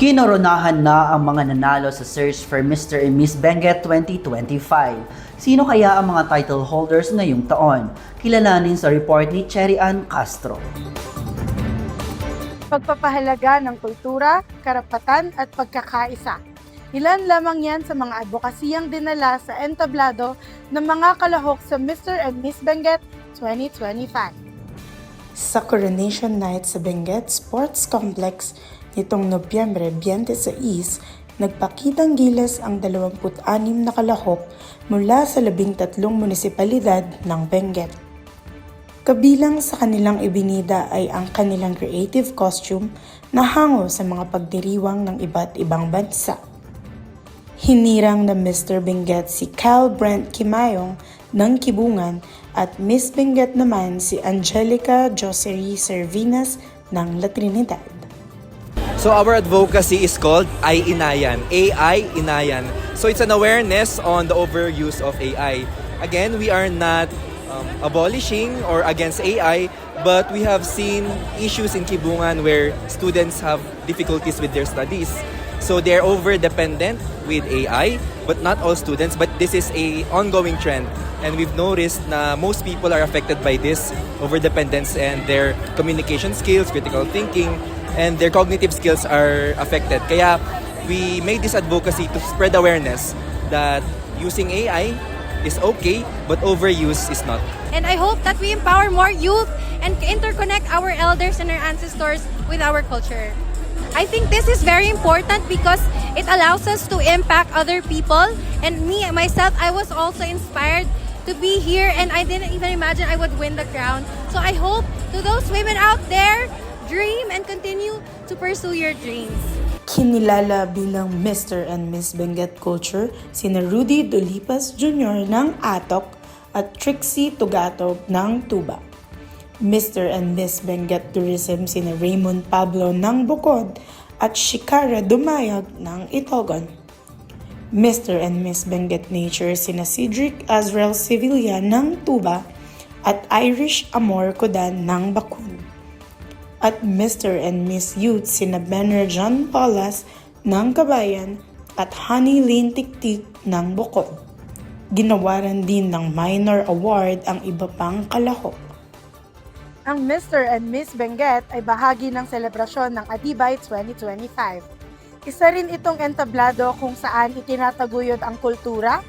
Kinoronahan na ang mga nanalo sa search for Mr. and Miss Benguet 2025. Sino kaya ang mga title holders ngayong taon? Kilalanin sa report ni Cherry Ann Castro. pagpapahalaga ng kultura, karapatan at pagkakaisa. Ilan lamang yan sa mga advokasiyang dinala sa entablado ng mga kalahok sa Mr. and Miss Benguet 2025. Sa Coronation Night sa Benguet Sports Complex nitong Nobyembre 26, nagpakitang gilas ang 26 na kalahok mula sa 13 munisipalidad ng Benguet. Kabilang sa kanilang ibinida ay ang kanilang creative costume na hango sa mga pagdiriwang ng iba't ibang bansa. Hinirang na Mr. Benguet si Cal Brent Kimayong ng Kibungan at Miss Benguet naman si Angelica Josery Servinas ng La Trinidad. So our advocacy is called I Inayan, AI Inayan. So it's an awareness on the overuse of AI. Again, we are not um, abolishing or against AI, but we have seen issues in Kibungan where students have difficulties with their studies. So they're over dependent with AI, but not all students, but this is a ongoing trend. And we've noticed na most people are affected by this over dependence and their communication skills, critical thinking, and their cognitive skills are affected. Kaya we made this advocacy to spread awareness that using AI is okay, but overuse is not. And I hope that we empower more youth and interconnect our elders and our ancestors with our culture. I think this is very important because it allows us to impact other people. And me, myself, I was also inspired to be here and I didn't even imagine I would win the crown. So I hope to those women out there, dream and continue to pursue your dreams. Kinilala bilang Mr. and Miss Benguet Culture sina Rudy Dolipas Jr. ng Atok at Trixie Tugatog ng Tuba. Mr. and Miss Benguet Tourism sina Raymond Pablo ng Bukod at Shikara Dumayag ng Itogon. Mr. and Miss Benguet Nature sina Cedric Azrael Sevilla ng Tuba at Irish Amor Kudan ng Bakun at Mr. and Miss Youth sina Benner John Palas ng Kabayan at Honey Lynn Tiktik ng Bukod. Ginawaran din ng minor award ang iba pang kalahok. Ang Mr. and Miss Benguet ay bahagi ng selebrasyon ng Adibay 2025. Isa rin itong entablado kung saan itinataguyod ang kultura,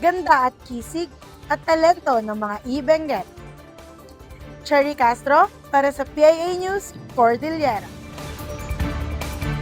ganda at kisig at talento ng mga i-Benguet. Cherry Castro para sa PIA News, Cordillera.